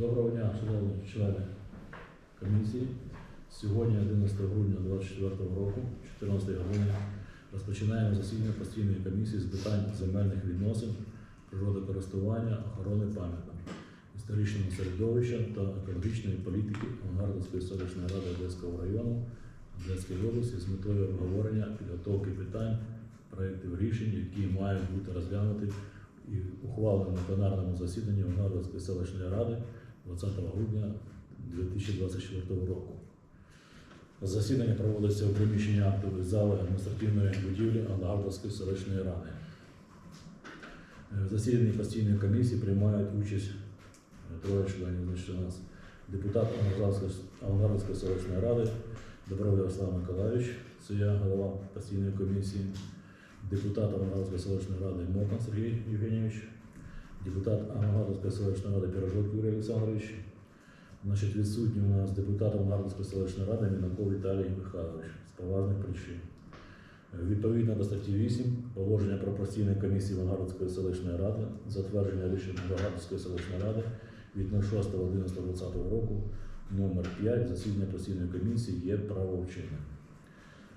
Доброго дня, шановні члени комісії. Сьогодні, 11 грудня 2024 року, 14 годині, розпочинаємо засідання постійної комісії з питань земельних відносин, природокористування, охорони пам'яток, історичного середовища та екологічної політики Авангардовської селищної ради Одеського району Одеської області з метою обговорення підготовки питань, проєктів рішень, які мають бути розглянуті і ухвалені на пленарному засіданні Авангардовської селищної ради 20 грудня 2024 року. Засідання проводиться у приміщенні актової зали адміністративної будівлі Ангардовської селищної ради. Е, В засіданні постійної комісії приймають участь е, троє членів. Нас депутат Ангардовської селищної ради Добров Ярослав Миколаївич, це я голова постійної комісії, депутат Ангардовської селищної ради Мокан Сергій Євгенійович, депутат Ангардовської селищної ради Пірожок Юрій Олександрович, Значить, відсутній у нас депутат Авангардовської селищної ради Мінаков Віталій Михайлович з поважних причин. Відповідно до статті 8 положення про постійні комісії Авангардовської селищної ради, затвердження рішення Авангардовської селищної ради від 06.11.2020 року номер 5 засідання постійної комісії є правовчинним.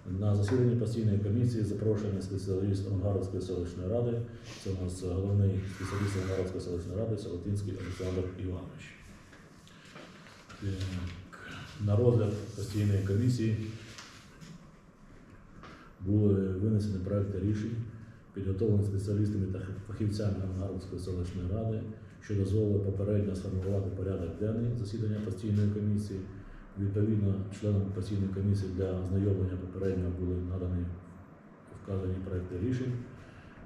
На засіданні постійної комісії запрошений спеціаліст Авангардовської селищної ради. Це у нас головний спеціаліст Авангардовської селищної ради Солотинський Олександр Іванович. Так, На розгляд постійної комісії були винесені проекти рішень, підготовлені спеціалістами та фахівцями Ангарської селищної ради, що дозволило попередньо сформувати порядок денний засідання постійної комісії. Відповідно, членам постійної комісії для ознайомлення попередньо були надані вказані проекти рішень,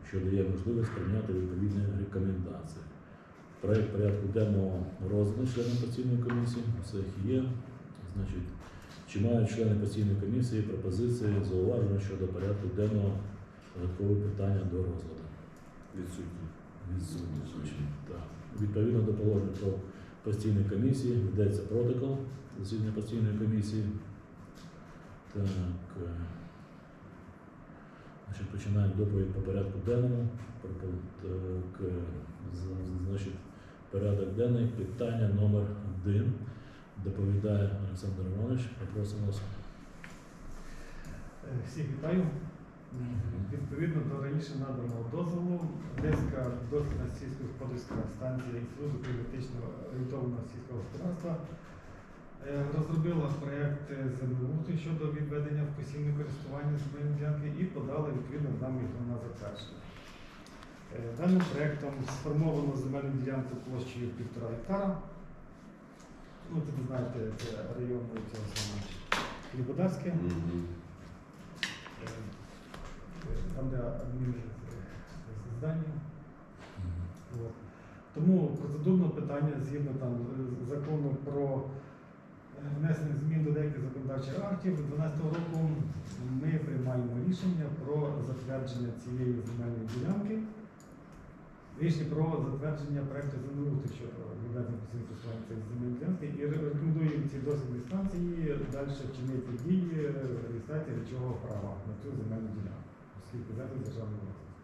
що дає можливість прийняти відповідні рекомендації. Проект порядку денного розданий членам постійної комісії. Все їх є. Значить, чи мають члени постійної комісії пропозиції, зауваження щодо порядку денного додаткові питання до розгляду? Відсутні. Відсутні. Значить, так. Відповідно до положень про постійні комісії ведеться протокол засідання постійної комісії. Так. е, Значить, починаємо доповідь по порядку денному. Так, е, значить, порядок денний, питання номер один. Доповідає Олександр Іванович. Попросимо вас. Е, Всіх вітаю. Відповідно до раніше наданого дозволу, Одеська дослідна сільськогосподарська станція Інституту кліматичного орієнтованого сільського господарства е, розробила проєкт землеустрою щодо відведення в постійне користування земельної ділянки і подала відповідно нам його на затвердження. Е, Даним проєктом сформовано земельну ділянку площею півтора гектара. Ну, це ви знаєте, це район цього самого Лібодарське. Там, де адмінздання. От. Тому процедурне питання згідно там е, закону про е, внесення змін до деяких законодавчих актів 2012 року ми приймаємо рішення про затвердження цієї земельної ділянки. Рішення про затвердження проекту землеустрою щодо відведення постійного цієї земельної ділянки і рекомендуємо ці дослідні станції далі вчинити дії реєстрації речового права на цю земельну ділянку, оскільки зараз державний власність.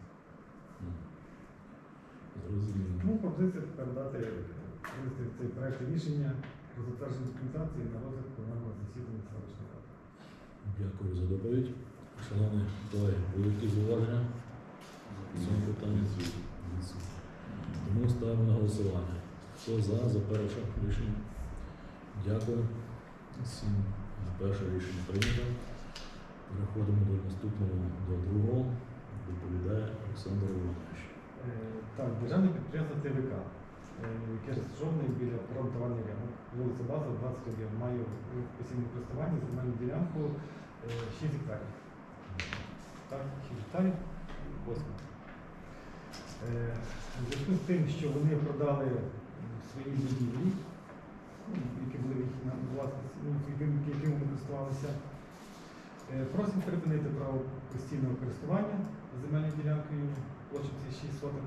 Зрозуміло. Тому пропозиція передати винести цей проект рішення про затвердження документації на розгляд пленарного засідання селищної ради. Дякую за доповідь. Шановні колеги, були якісь зауваження? з питання? Тому ставимо на голосування. Хто за, за перше рішення? Дякую. Всім за перше рішення прийнято. Переходимо до наступного, до другого. Доповідає Олександр Іванович. Е, Так, державне підприємство ТВК, е, яке розташоване біля промтоварний ринок, вулиця База, 21, має в постійному користуванні земельну ділянку е, 6 гектарів. Так, 6 гектарів, 8. Е, В зв'язку з тим, що вони продали свої будівлі, ну, які були їх на власності, ну, якими вони користувалися, е, просимо припинити право постійного користування земельною ділянкою площею 6 соток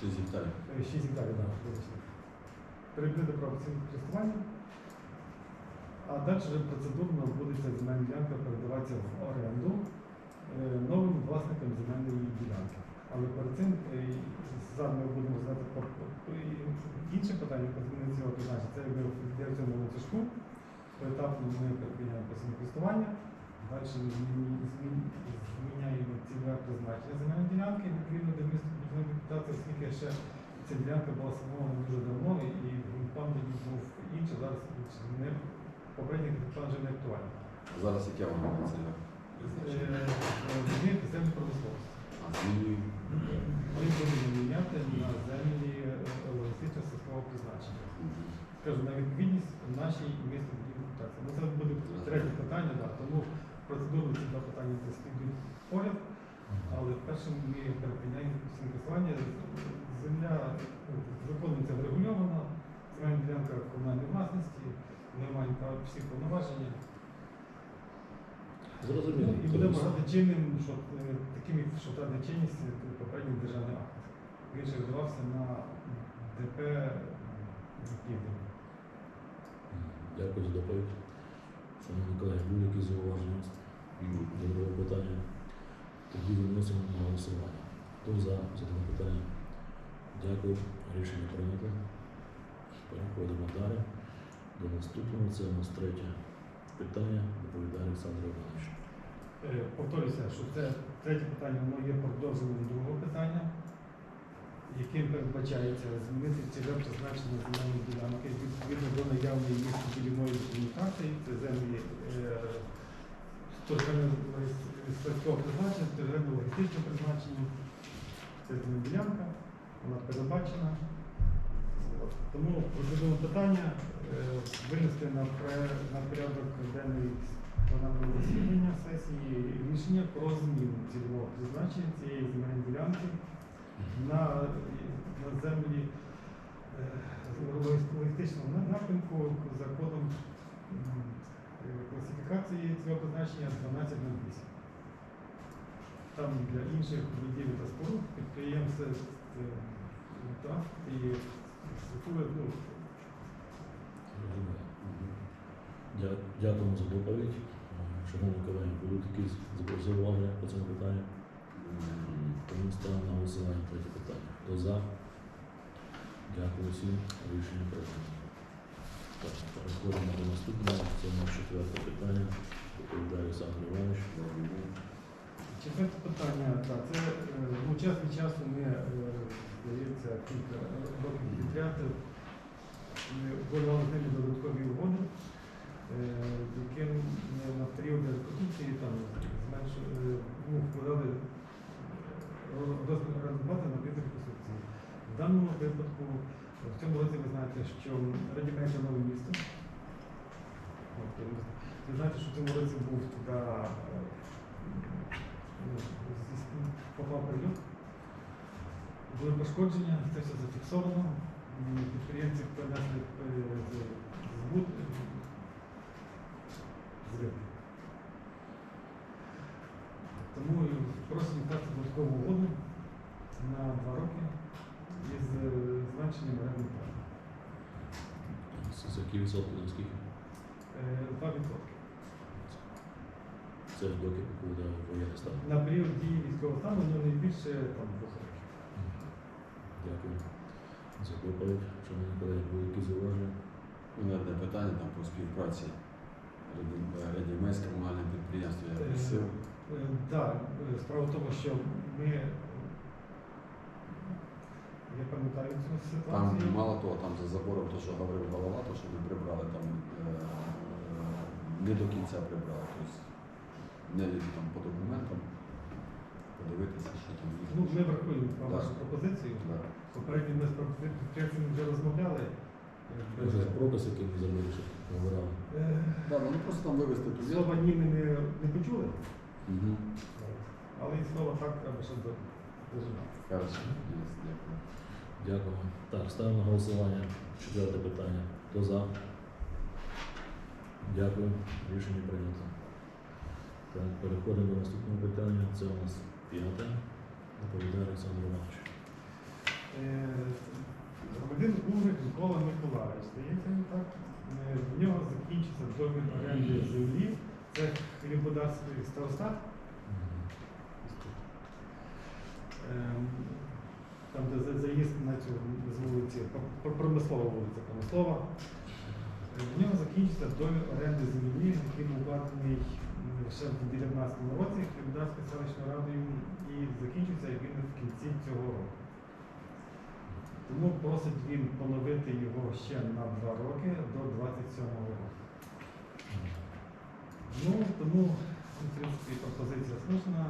6 гектарів. 6 гектарів, так, вибачте. Перейти до правоцінного користування. А далі вже процедурно буде ця земельна ділянка передаватися в оренду е, новим власникам земельної ділянки. Але перед цим е, зараз ми будемо знати інше питання, яке цього призначення. Це якби в діяльному ланцюжку. Поетапно ми постійне користування. Далі змін- змін- зміняємо цільове призначення земельної ділянки, відповідно до місця будівної оскільки ще ця ділянка була сформована дуже давно і план був інший, зараз не попередній план вже не актуальний. Зараз яке воно на це? Змінити землю промисловості. А змінюю. Ми будемо міняти на землі логістично сільського призначення. Скажу, на відповідність нашій місті документації. Ну, це буде третє питання, да, тому процедурно ці два питання слідують поряд, але першим ми перепиняємо всім користування. Земля ну, законом це врегульовано, земельна ділянка в комунальній власності, ми маємо всі повноваження. Зрозуміло. Ну, і будемо вважати чинним, що е, таким, що втратить чинність е, попередній державний акт. Він ще видавався на ДП Південь. Дякую за доповідь. Шановні колеги, були якісь зауваження до другого питання? Тоді виносимо на голосування. Хто за дане питання? Дякую. Рішення прийнято. Переходимо далі. До наступного. Це у нас третє питання. Доповідає Олександр Іванович. Е, Повторюся, що це третє питання, воно є продовженням другого питання, яким передбачається змінити цільове призначення земельної ділянки відповідно до наявної місця будівної документації, це землі сільського призначення, територіально логістичне призначення. Це земельна ділянка, вона передбачена. Тому процедурне питання е, винести на, порядок денний пленарного засідання сесії рішення про зміну цільового призначення цієї земельної ділянки на, на землі е, логістичного напрямку за кодом е, класифікації цього призначення 1208. Там для інших будівель та споруд підприємств е, і структури, ну, Дякуємо за доповідь. Е, Шановні колеги, будуть якісь зауваження по цьому питанню? Тому ставимо на голосування третє питання. Хто за? Дякую всім. Рішення прийнято. Так, переходимо до наступного. Це у нас четверте питання. Доповідає Олександр Іванович. Четверте питання, так, це е, ну, час від часу ми, е, здається, кілька років підряд ми з ними додаткові угоди, е, яким на період реконструкції там зменшу, е, ну, вкладали розплати на період реконструкції. В даному випадку, в цьому році ви знаєте, що радімейте нове місто. Ви знаєте, що в цьому році був туди е, ну, попав прильот. Були пошкодження, це все зафіксовано. Підприємці принесли збут е, збитки. Тому просимо дати додаткову угоду на два роки із е, зменшенням орендної плати. Це за які відсотки наскільки? Е, Два відсотки. Це доки покладає воєнний стан. На період дії військового стану ну, не більше там двох років. Дякую за доповідь. Шановні колеги, були якісь зауваження? У мене одне питання там по співпраці Радімейське комунальне підприємство. Я Е, просив. Так, справа в тому, що ми, я пам'ятаю цю Там мало того, там за забором, то, що говорив голова, то, що не прибрали, там е, не до кінця прибрали. Тобто не там по документам подивитися, що там є. Ну, ми врахуємо Так. вашу пропозицію. Да. Попередньо ми з підприємцями вже розмовляли. Може, пропис, який ми зробили, щоб вибирали. Е, ну просто там вивести ту Слова ні ми не, не почули, Угу. але і слово так треба ще до- дожинати. Хорошо, дякую. Дякую. Так, ставимо на голосування четверте питання. Хто за? Дякую. Рішення прийнято. Так, переходимо до наступного питання. Це у нас п'яте. Доповідає Олександр Іванович. Е, Громадян Угрик Микола Миколаївич, здається, він так. Е, В нього закінчиться договір оренди землі. Це хлібодарський старостат. ем, там, де заїзд на цю з вулиці, пр- пр- промислова вулиця Промислова. Е, В нього закінчиться договір оренди землі, який був укладений ще в 2019 році Криводарською селищною радою і закінчиться він в кінці цього року. Тому просить він поновити його ще на два роки до 27 року. Ну, тому, в принципі, пропозиція слушна.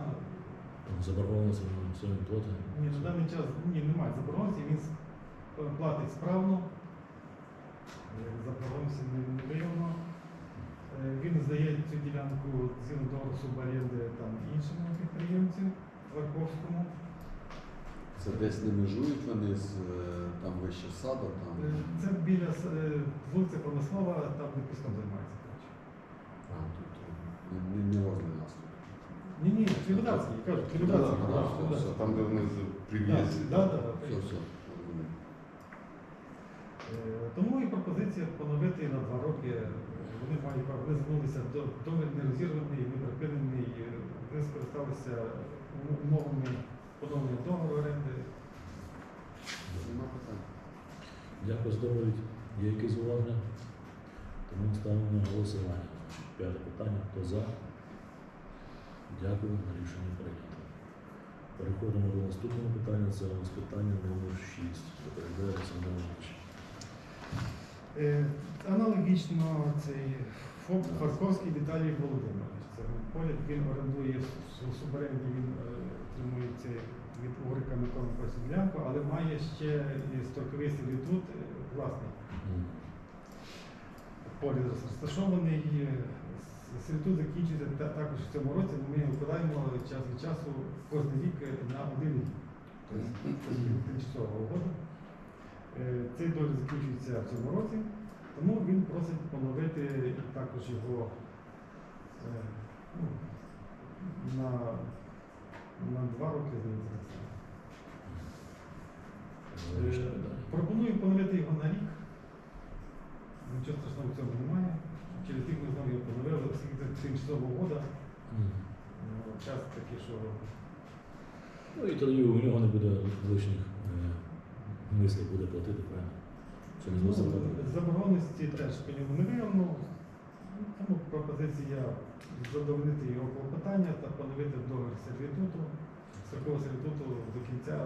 Там заборгованість на своїм плоті. Ні, на даний час ні, немає заборонності, він платить справно, Е, заборонності не, виявлено. Е, Він здає цю ділянку згідно договору суборенди там іншому підприємцю Тварковському. Це десь не межують вони з е, там вище саду, там. Це біля вулиці Промислова, там де піском займається. коротше. А, тут е, не, не, не возле нас тут. Ні, ні, Криводарський, я кажу, Криводарський. Да, да, да, все, Там, де вони прив'язі. Да, да, да. Все, все. Е, Тому і пропозиція поновити на два роки. Вони мають право, вони звернулися до договір не розірваний, е, вони скористалися ум- умовами поновлення договору оренди. Нема питань. Дякую за доповідь. Є якісь зауваження? Тому ставимо на голосування. П'яте питання. Хто за? Дякую. Рішення прийнято. Переходимо до наступного питання. Це у нас питання номер 6. Доповідає Олександр Іванович. Е, Аналогічно цей ФОП Харковський Віталій Володимирович. Це поряд, він орендує в він е, отримує це від Урика Миколи Пасідлянко, але має ще і строковий сервітут е, власний. Поряд розташований. С- закінчується також в цьому році, ми його вкладаємо час від часу кожен рік на один рік. Тобто тимчасова угода. Е, Цей договір закінчується в цьому році, тому він просить поновити також його е, ну, на, на два роки, здається. Е. Пропоную поновити його на рік. Нічого страшного в цьому немає. Через рік ми знову його поновили, оскільки це тимчасова угода. Ну, Час такий, що Ну і тоді у нього не буде лишніх е, мислів, буде платити правильно. Це не ну, заборонності теж по ньому не виявлено. Ну, Тому пропозиція задовольнити його клопотання та поновити договір сервітуту, строкового сервітуту до кінця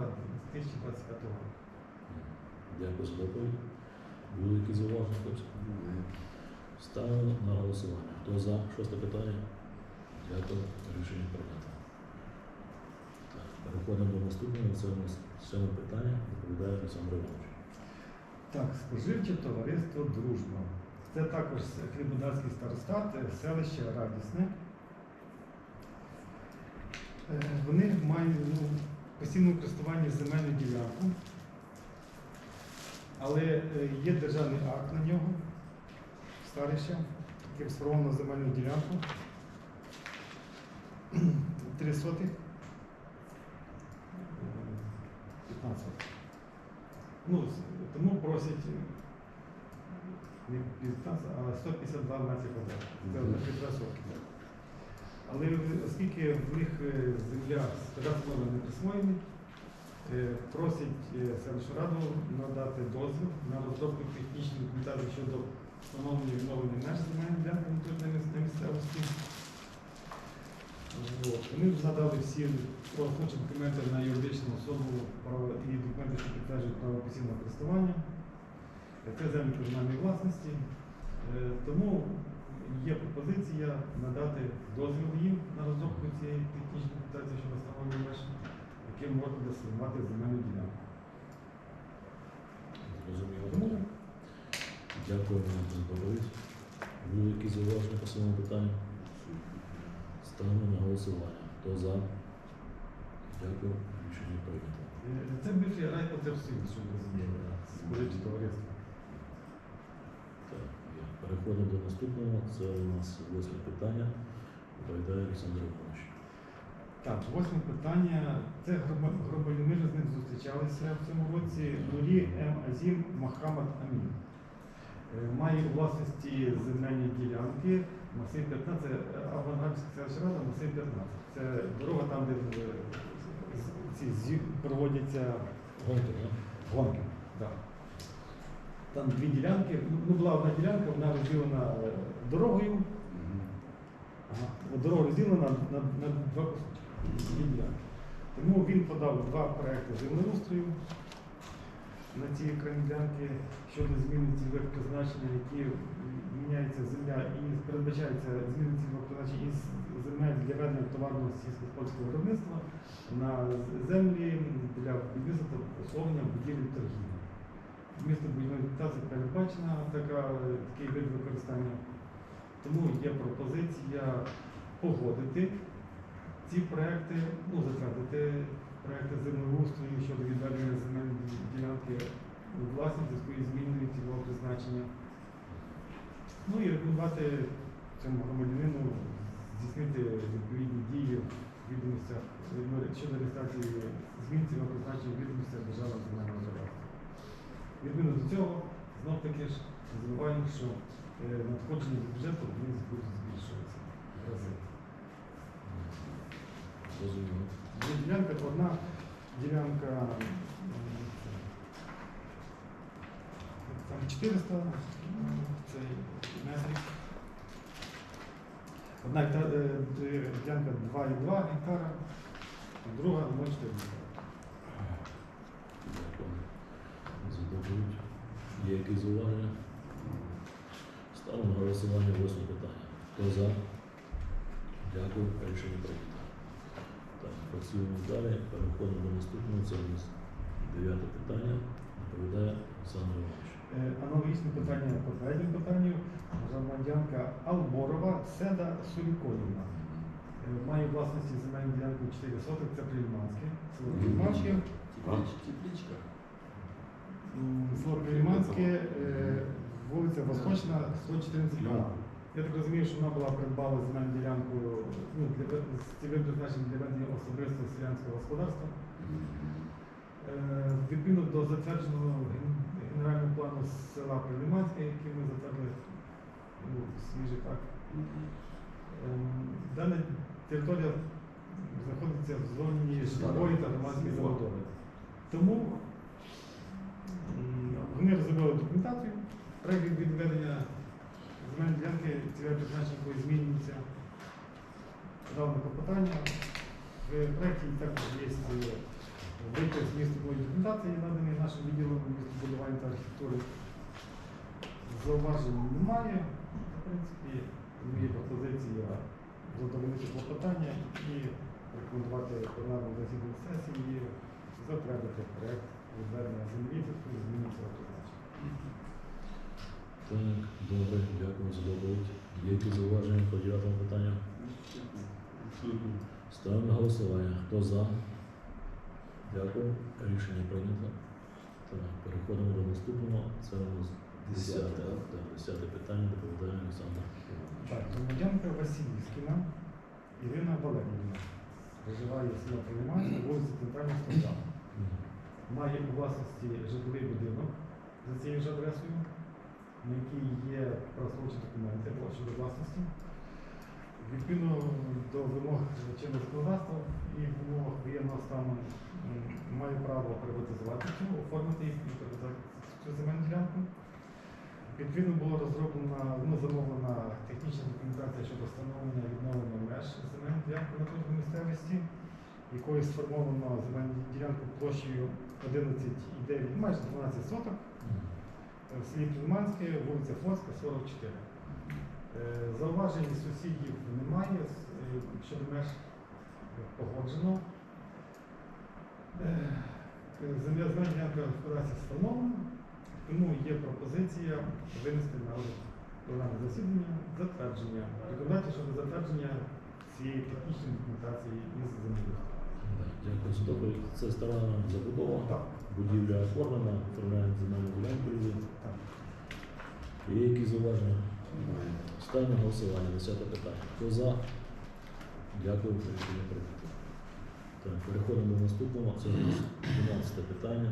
2025 року. Дякую за доповідь. Були якісь зауваження, хлопці? Немає. Ставимо на голосування. Хто за? Шосте питання? Дякую. Рішення прийнято. Переходимо до наступного. Це у нас сьоме питання. Доповідає Олександр Іванович. Так, споживче товариство Дружба. Це також Хлібодарський старостат, селище Радісне. Е, Вони мають ну, постійне користування земельну ділянку, але е, є державний акт на нього, старище, яким сформовано земельну ділянку. Три сотих. Е, 15. Ну, тому просять е, не 15, а 152 метри квадратних. Це Мгм. на півтора сотки. Але оскільки в них е, земля з не присвоєна, е, просять селищну раду надати дозвіл на розробку технічної документації щодо встановлення і відновлення меж території міс- на місцевості. Вони надали всі правоохоронні документи на юридичну особу і документи, що підтверджують право постійного користування. Це землі комунальної власності. Е, Тому є пропозиція надати дозвіл їм на розробку цієї технічної документації щодо встановлення меж, яким можна сформувати земельну ділянку. Зрозуміло. Дякую вам доповідь. Були якісь зауваження по своєму питанню? Ставимо на голосування. Хто за? Дякую. Рішення прийнято. це бивший райпотребсоюз, щоб ви розуміли, споживче товариство. Так, є. Переходимо до наступного. Це у нас восьме питання. Доповідає Олександр Іванович. Так, восьме питання. Це гробові ми з ним зустрічалися в цьому році. Нурі М. Азім Мохаммад Амін. Е, Має у власності земельні ділянки. Масив 15, це Авангардська селищна рада, масив 15. Це дорога там, де е, ці проводяться Гонки, гонки. Да. Там дві ділянки. Ну, Ну, була одна ділянка, вона розділена е, дорогою. Ага. Дорога розділена на, на, на два. Дві ділянки. Тому він подав два проекти землеустрою на ці ділянки щодо зміни цільових призначення, які міняється земля і передбачається зміни цільових призначення із земель для ведення товарного сільськогосподарського виробництва на землі для будівництва та обслуговування будівель торгівлі. Місто будівельної документації передбачена така, такий вид використання. Тому є пропозиція погодити ці проекти, ну, затвердити проекти землеустрою щодо відведення земельної ділянки у власність зв'язку зміною цільового призначення. Ну і рекомендувати цьому громадянину здійснити відповідні дії в відомостях ну, щодо реєстрації змін цільового призначення в відомостях державного земельного кадастру. Відповідно до цього, знов таки ж забуваємо, що е, надходження з бюджету будуть збільшуватися в рази. Зрозуміло. Є одна ділянка там 400 м, цей метрів. Одна е, е, ділянка 2,2 гектара, а друга 0,4 гектара. Дякую. За доповідь. Є якісь? Ставимо голосування восьме питання. Хто за? Дякую. Рішення прийнято. Працюємо далі. Переходимо до наступного. Це у нас дев'яте питання. Доповідає Олександр Іванович. Е, Аналогічне питання попередньому питанню. Громадянка Алборова Седа Суліконівна. Е, Має власності земельну ділянку 4 соток, це Приліманське, село Приліманське. Тепліч- Теплічка. Село Приліманське, е, вулиця Восточна, 114 А. Я так розумію, що вона була придбала земельну ділянку ну, для, з цільовим призначенням для ведення особистого селянського господарства. Е, Відповідно до затвердженого генерального плану села Приліманське, який ми затвердили ну, свіжий так. Мгм. Ем, Дана територія знаходиться в зоні житлової та громадської забудови. Тому вони розробили документацію, проект від відведення земельної ділянки, цільове призначення змінюється. Дав на клопотання. В проєкті також є е, витяг з містобудівної документації, наданий нашим відділом містобудування та архітектури. Зауважень немає. В принципі, моя пропозиція задовольнити клопотання і рекомендувати пленарному засіданні сесії затвердити проект відведення землі зміни цього призначення. Так, добре, дякую за доповідь. Є якісь зауваження по дев'ятому питанню? Ставимо на голосування. Хто за? Дякую. Рішення прийнято. Так, переходимо до наступного. Це у нас десяте. Десяте, так? Так, десяте питання доповідає Олександр. Так, громадянка Васильівськіна Ірина Валеріївна. Проживає в село Прилиманське, вулиця Центральна 102. Мгм. Має у власності житловий будинок за цією ж адресою, на якій є правословчі документи щодо власності. Відповідно до вимог чинного законодавства і вимог воєнного стану м, має право приватизувати цю, оформити їх цю земельну ділянку. Відповідно було розроблена, ну, замовлена технічна документація щодо встановлення відновлення меж земельної ділянки на кожній місцевості, якою сформовано земельну ділянку площею 11,9, майже 12 соток. В селі Прилманське, вулиця Флотська, 44. Е, Зауважень сусідів немає, е, щодо меж е, погоджено. Е, Земля ділянка господарства встановлена, тому є пропозиція винести на пленарне засідання затвердження. Рекомендація щодо затвердження цієї технічної документації із землею. Дякую за доповідь. Це стара забудова. Так, Будівля оформлена, оформляємо земельну ділянку. люди. так. Є якісь зауваження? Немає. Ставимо на голосування. Десяте питання. Хто за? Дякую. Рішення прийнято. Так, переходимо до наступного. Це у 12 питання.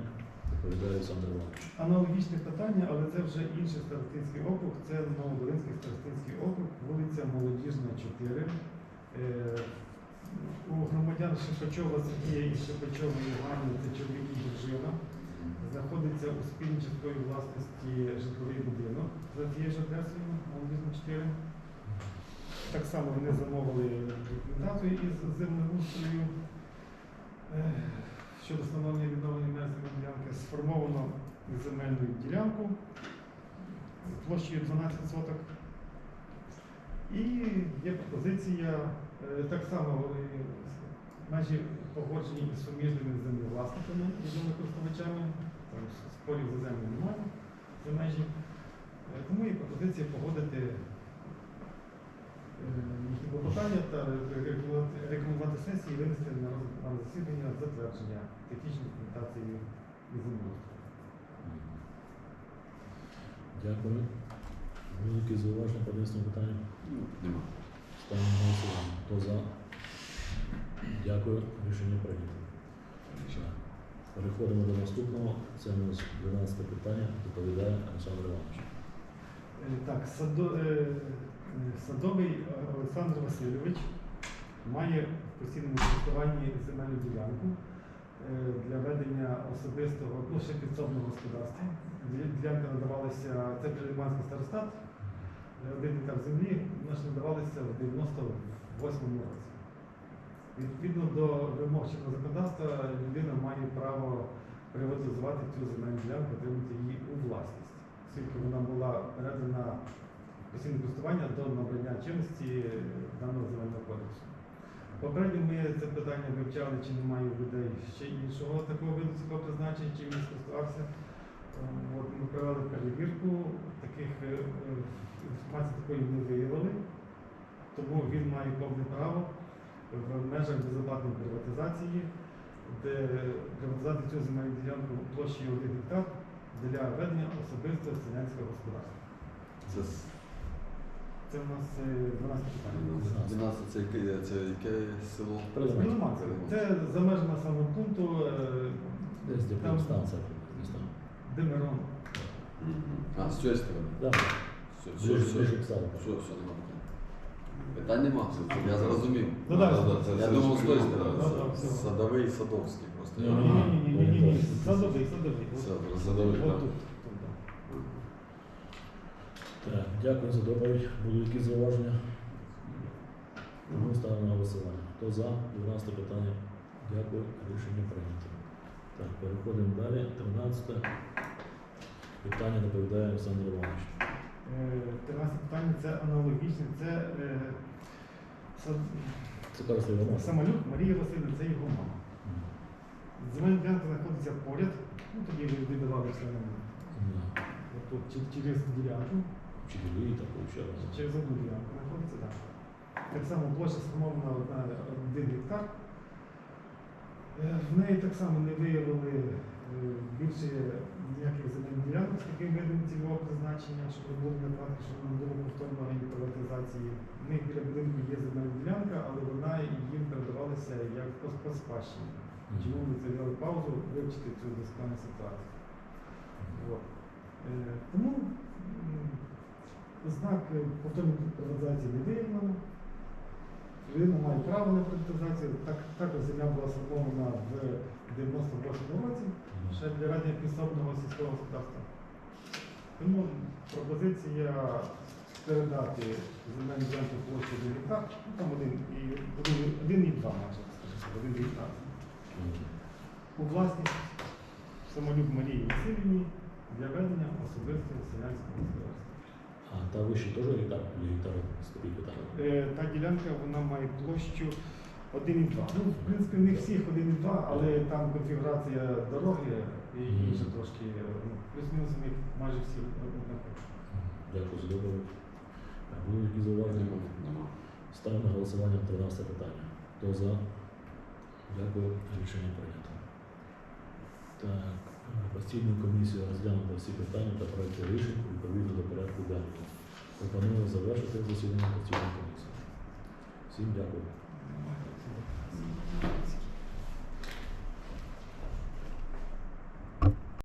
Доповідає Олександр Іванович. Аналогічне питання, але це вже інший старостинський округ, це Нововолинський старостинський округ, вулиця Молодіжна, 4. Е, У громадян Шипачова Сергія і Шипачової Івани це чоловік дружина. Знаходиться у спільній частковій власності житловий будинок за тією ж адресою, Молодіжна 4. Так само вони замовили документацію із землеустрою е, щодо встановлення відновлення земельної ділянки. Сформовано земельну ділянку площею 12 соток. І є пропозиція так само е, межі погоджені із суміжними землевласниками і землекористувачами. Там спорів за землю немає за межі. Е, Тому є пропозиція погодити е, їхні клопотання та рекомендувати- сесії і винести на засідання затвердження технічної документації і землеустрою. Дякую. Якісь зауваження по даному питанню? Ну, Нема. Ставимо голосування. Хто за? Дякую. Рішення прийнято. Переходимо до наступного. Це у нас 12 питання. Доповідає Олександр Іванович. Е, Так, е, е, садовий Олександр Васильович має в постійному користуванні земельну ділянку для ведення особистого, ну ще підсобного господарства. Ді- Ділянка надавалася, це Прилиманський старостат, один гектар землі, вона ж в 98-му році. Відповідно до вимог чинного законодавства, людина має право приватизувати цю земельну ділянку, отримати її у власність, оскільки вона була передана постійне користування до набрання чинності даного земельного кодексу. Попередньо ми це питання вивчали, чи немає людей ще іншого такого виду призначення, чи він скористався. Е, От ми провели перевірку, таких е, е, інформації такої не виявили, тому він має повне право в межах безоплатної приватизації, де приватизувати цю земельну ділянку площею 1 гектар для ведення особистого селянського господарства. Це Це у нас е, 12 питання. 12 це яке, це яке село? Це за межами населеного пункту, е, Десь де Там- станція. Десь там. де Мирон. Мгм. А, з цієї сторони. Да. Все, все, Ближче все. к саду. Все, все, нема питань. Нема, це- я зрозумів. Ну, да, Да, да, це- Я це думав, з тої да, сторони. да, все. Садовий і садовський просто. Ні, Я- ні, Ні, ні, ні, ні, ні. Садовий, садовий. От- Садовий, садовий, от так. тут, да. Так, дякую за доповідь. Будуть якісь зауваження? Тому ставимо на голосування. Хто за? 12 питання. Дякую. Рішення прийнято. Так, переходимо далі. 13 питання доповідає Олександр Іванович. Е, 13 питання це аналогічне. Це е, Карас Самолюк Марія Васильівна, це його мама. Земельна ділянка знаходиться поряд. Ну, тоді ви віддавали членам тут чи- через ділянку, Вчителі так вивчали. через одну ділянку знаходиться, так. Так само площа сформована на 1 гектар. Е, В неї так само не виявили е, більше ніяких земельних ділянок з таким видом цільового призначення, щоб не було накладки, щоб не було повторного приватизації. В них біля будинку є земельна ділянка, але вона їм передавалася як по, спадщині. Чому ми це паузу вивчити цю дискретну ситуацію? От. Е, Тому знак повторної приватизації не виявлено. Людина має право на приватизацію. Так, також земля була сформована в 98 році ще для ведення підсобного сільського господарства. Тому пропозиція передати земельну ділянку площі 1 гектар, ну там один і один, один і два, майже один гектар. У власність самолюб Марії Васильівні для ведення особистого селянського господарства. А та вище теж гектар? Или гектар скільки там? Е, Та ділянка вона має площу 1,2. Ну, в принципі, не всіх 1,2, але там конфігурація дороги і інша трошки. е, Ну, плюс-мінус них майже всі однакові. Дякую за доповідь. Так, Будуть якісь зауваження? Нема. Ставимо на голосування 13 питання. Хто за? Дякую. Рішення прийнято. Так, е, комісією розглянула всі питання та проекти рішень відповідно до порядку денного. Пропоную завершити засідання постійної комісії. Всім дякую.